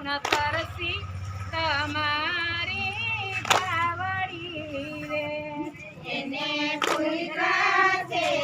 કૃષ્ણ તરસી તમારી રે એને ફૂલ છે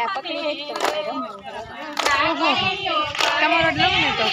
આ પકડી તમારો ડ્રમ નતો